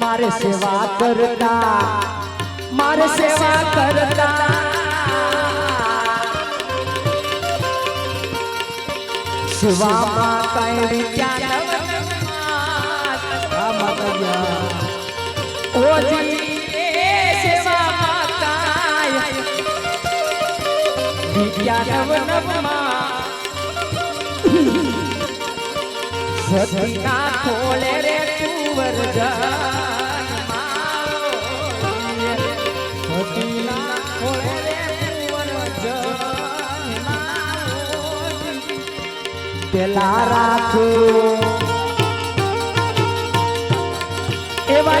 मारे सेवा करता मारे सेवा करता। सेवा माता। विज्ञान ओ जी નવ નવમાં સતીના કુંવર પેલા રાખો એવા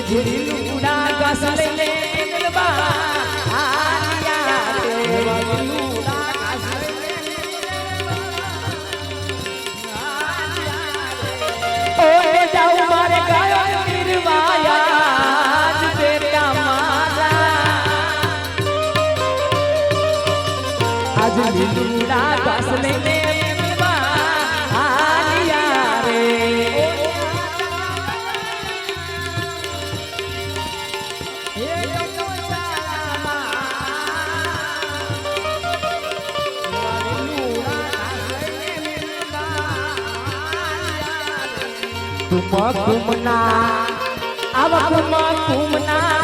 आज मिलूरा बस लेने તુમ કુમના આવ કુમ કુમના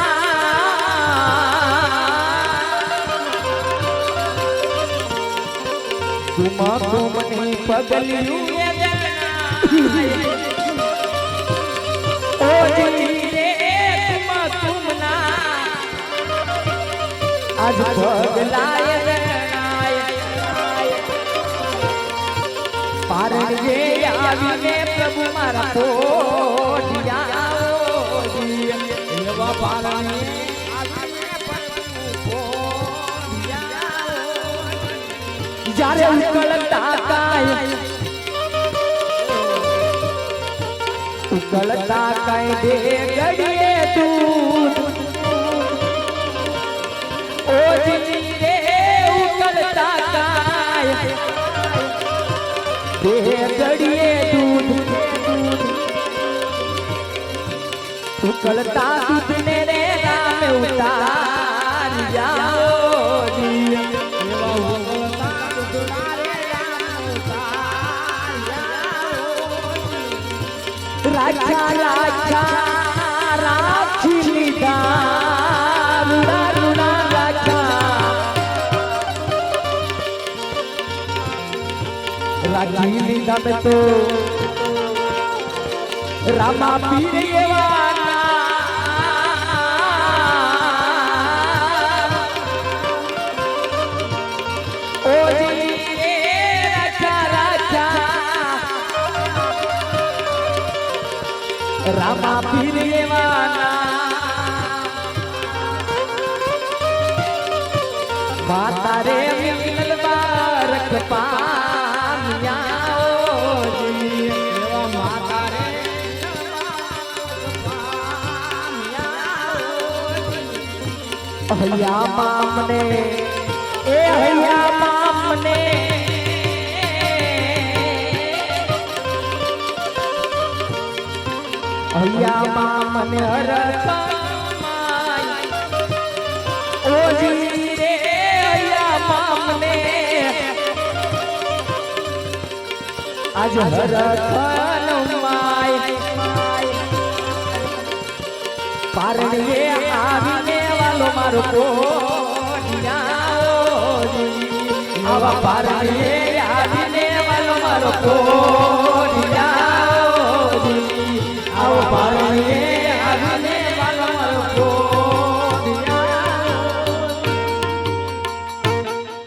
તુમ કુમની પગલિયું ઓ જી રે આજ પગલાય પારણ જે આવીને પ્રભુ મારા ઓજી એવા પારણ જ્યારે ઉકળતા કાય ઉકળતા કાય દે દેહ ગડીએ દૂધ ઉકળતા રે રામે ઉતાર. राखी दम तो रामा पीरिए रामा पीरियवाना बाता रे मिलल बारक पा હૈયા મામને એ હૈયા મામને હૈયા મામને હરખ ઓજી રે હૈયા મામને આજ હરખન માય પારણીએ આવીને વાલો મારો કોડિયા આવા પારણીએ આવીને વાલો મારો મારો કોડિયા